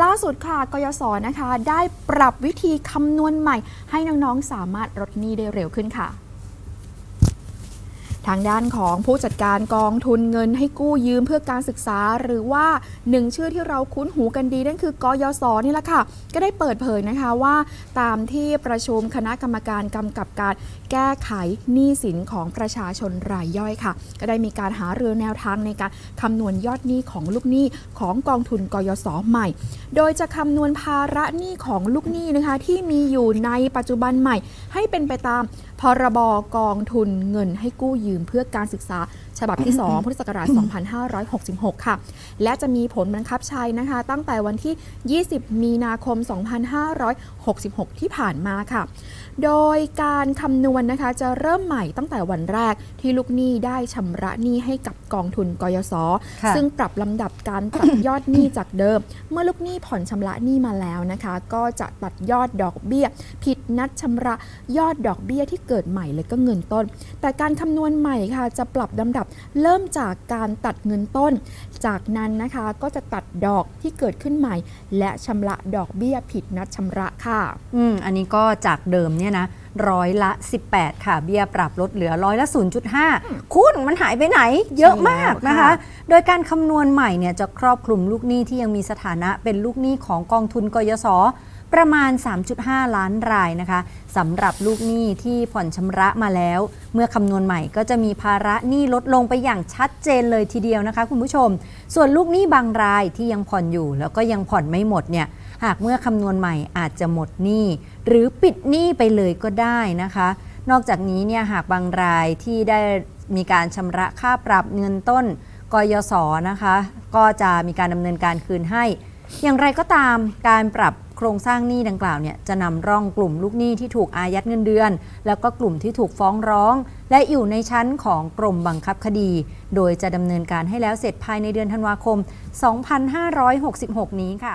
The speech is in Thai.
ล่าสุดค่ะกยศนะคะ ได้ปรับวิธีคำนวณใหม่ ให้น้องๆสามารถลดหนี้ได้เร็วขึ้นค่ะ ทางด้านของผู้จัดการกองทุนเงินให้กู้ยืมเพื่อการศึกษา หรือว่าหนึ่งชื่อที่เราคุ้นหูกันดี นั่นคือกยศนี่แหละค่ะ ก็ได้เปิดเผยนะคะว่า ตามที่ประชุมคณะกรรมการกำกับการแก้ไขหนี้สินของประชาชนรายย่อยค่ะ ก็ได้มีการหาเรือแนวทางในการคำนวณยอดหนี้ของลูกหนี้ของกองทุนกยศใหม่ โดยจะคำนวณภาระหนี้ของลูกหนี้นะคะที่มีอยู่ในปัจจุบันใหม่ให้เป็นไปตาม พรบกองทุนเงินให้กู้ยืมเพื่อการศึกษาฉบับที่ 2 พุทธศักราช 2566 ค่ะ และจะมีผลบังคับใช้นะคะ ตั้งแต่วันที่ 20 มีนาคม 2566 ที่ผ่านมาค่ะ โดยการคำนวณนะคะจะเริ่มใหม่ตั้งแต่วันแรกที่ลูกหนี้ได้ชำระหนี้ให้กับกองทุนกยศค่ะซึ่งปรับลำดับการตัดยอดหนี้จากเดิม เมื่อลูกหนี้ผ่อนชำระหนี้มาแล้วนะคะ ก็จะตัดยอดดอกเบี้ย ผิดนัดชำระยอดดอกเบี้ยที่เกิดใหม่เลยก็เงินต้น แต่การคำนวณใหม่ค่ะจะปรับลำดับเริ่มจากการตัดเงินต้น จากนั้นนะคะก็จะตัดดอกที่เกิดขึ้นใหม่ และชำระดอกเบี้ยผิดนัดชำระค่ะ อืมอันนี้ก็จากเดิมเนี่ยนะร้อยละ 18 ค่ะ เบี้ยปรับลดเหลือร้อยละ 0.5 คุณมันหายไปไหน เยอะมากนะคะค่ะโดยการคำนวณใหม่เนี่ยจะครอบคลุมลูกหนี้ที่ยังมีสถานะเป็นลูกหนี้ของกองทุนกยศ ประมาณ 3.5 ล้านรายนะคะสำหรับลูกหนี้ที่ผ่อนชำระมาแล้ว เมื่อคำนวณใหม่ก็จะมีภาระหนี้ลดลงไปอย่างชัดเจนเลยทีเดียวนะคะ คุณผู้ชม ส่วนลูกหนี้บางรายที่ยังผ่อนอยู่ แล้วก็ยังผ่อนไม่หมดเนี่ยหากเมื่อคำนวณใหม่อาจจะหมดหนี้หรือปิดหนี้ไปเลยก็ได้นะคะ นอกจากนี้เนี่ยหากบางรายที่ได้มีการชำระค่าปรับเงินต้นกยศนะคะ ก็จะมีการดำเนินการคืนให้ อย่างไรก็ตามการปรับ โครงสร้างหนี้ดังกล่าวเนี่ยจะนำร่องกลุ่มลูกหนี้ที่ถูกอายัดเงินเดือน แล้วก็กลุ่มที่ถูกฟ้องร้อง และอยู่ในชั้นของกรมบังคับคดี โดยจะดำเนินการให้แล้วเสร็จภายในเดือนธันวาคม 2566 นี้ค่ะ